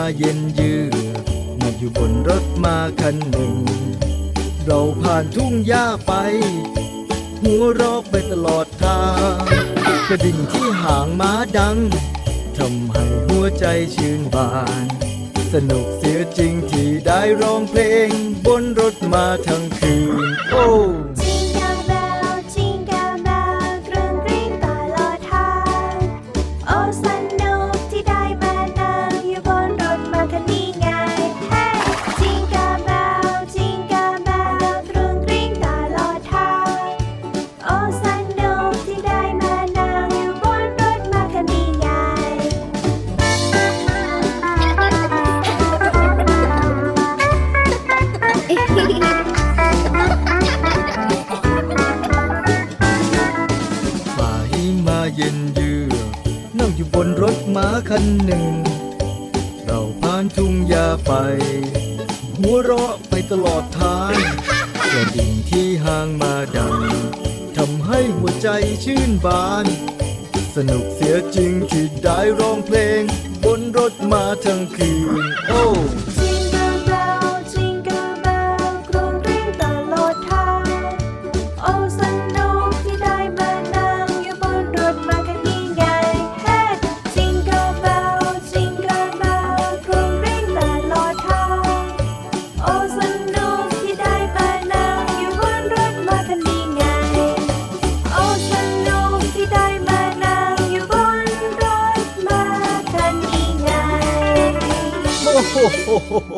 าเย็นเยือกนั่งอยู่บนรถมาคันหนึ่ง เราผ่านทุ่งหญ้าไป หัวเราะไปตลอดทางกระดิ่งที่หางม้าดังทำให้หัวใจชื่นบาน สนุกเสียจริงที่ได้ร้องเพลง บนรถมาทั้งคืน อยู่บนรถม้าคันหนึ่ง เราผ่านทุ่งหญ้าไป หัวเราะไปตลอดทางกระดิ่งที่ห้างมาดังทำให้หัวใจชื่นบาน สนุกเสียจริงที่ได้ร้องเพลง บนรถมาทั้งคืน โอ้ ยิ่งใหญ่โอ้โห